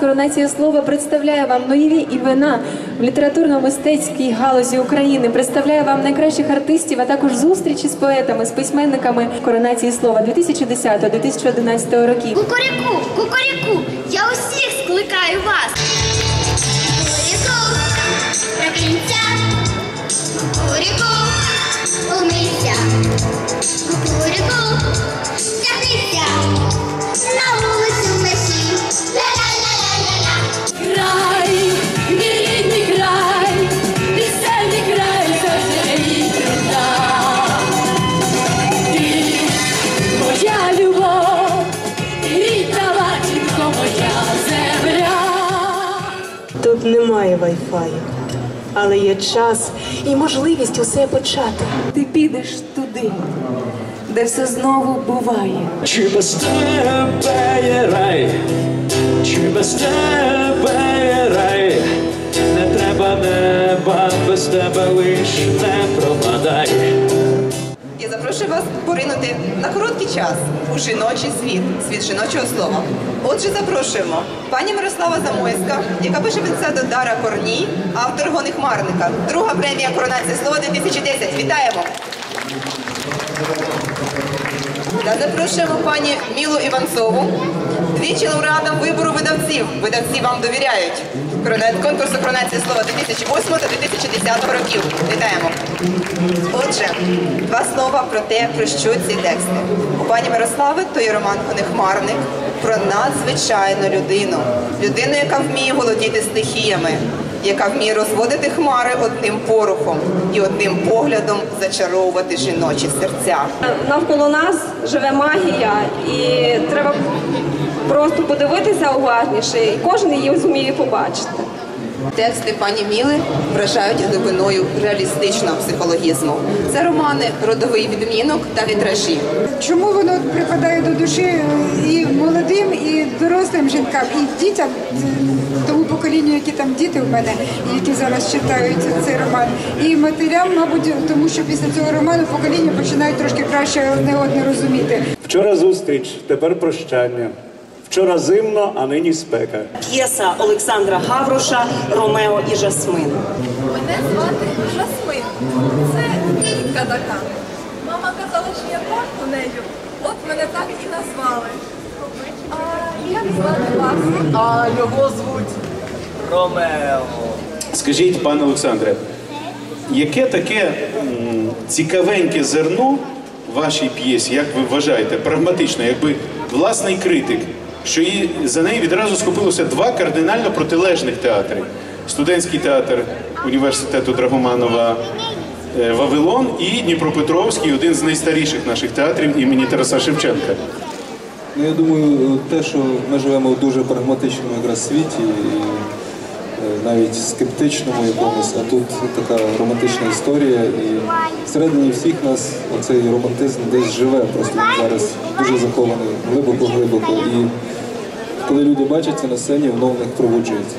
Коронація слова представляє вам нові імена в літературно-мистецькій галузі України. Представляє вам найкращих артистів, а також зустрічі з поетами, з письменниками коронації слова 2010-2011 років. Кукуріку, кукуріку, я усіх скликаю вас. Тут немає вайфаю, але є час і можливість усе почати. ти підеш туди, де все знову буває. Чи без тебе є рай, чи без тебе є рай, не треба неба, без тебе лиш не пропадай. Вас поринути на короткий час у жіночий світ, світ жіночого слова. Отже, запрошуємо пані Мирослава Замойська, яка пише від до Дара Корній, автор гонихмарника. Друга премія коронація слова 2010. Вітаємо! Та запрошуємо пані Мілу Іванцову, двічі лауреатом вибору видавців. Видавці вам довіряють. Конкурсу коронації слова 2008 та 2010 років. Вітаємо! Отже, два слова про те, про що ці тексти. У пані Мирослави то є роман Гонехмарник про надзвичайну людину. Людину, яка вміє володіти стихіями, яка вміє розводити хмари одним порухом і одним поглядом зачаровувати жіночі серця. навколо нас живе магія, і треба просто подивитися уважніше, і кожен її зуміє побачити. Тексти пані Міли вражають глибиною реалістичного психологізму. Це романи Родовий відмінок та вітражі. Чому воно припадає до душі і молодим, і дорослим жінкам, і дітям, тому поколінню, які там діти в мене, які зараз читають цей роман, і матерям, мабуть, тому що після цього роману покоління починають трошки краще одне одне розуміти. Вчора зустріч, тепер прощання. Вчора зимно, а нині спека. П'єса Олександра Гавроша Ромео і Жасмин. Мене звати Жасмин. Це кілька така. Мама казала, що я пахну нею. От мене так і назвали. А як звати вас? А його звуть Ромео. Скажіть, пане Олександре, яке таке м, цікавеньке зерно вашій п'єсі, як ви вважаєте, прагматично, якби власний критик, що і за неї відразу схопилося два кардинально протилежних театри: студентський театр університету Драгоманова. е, Вавилон і Дніпропетровський, один з найстаріших наших театрів імені Тараса Шевченка. Ну, я думаю, те, що ми живемо в дуже прагматичному якраз світі, і е, навіть скептичному якомусь, а тут така романтична історія. І всередині всіх нас оцей романтизм десь живе, просто зараз дуже захований глибоко-глибоко. Коли люди бачаться на сцені, воно в них пробуджується.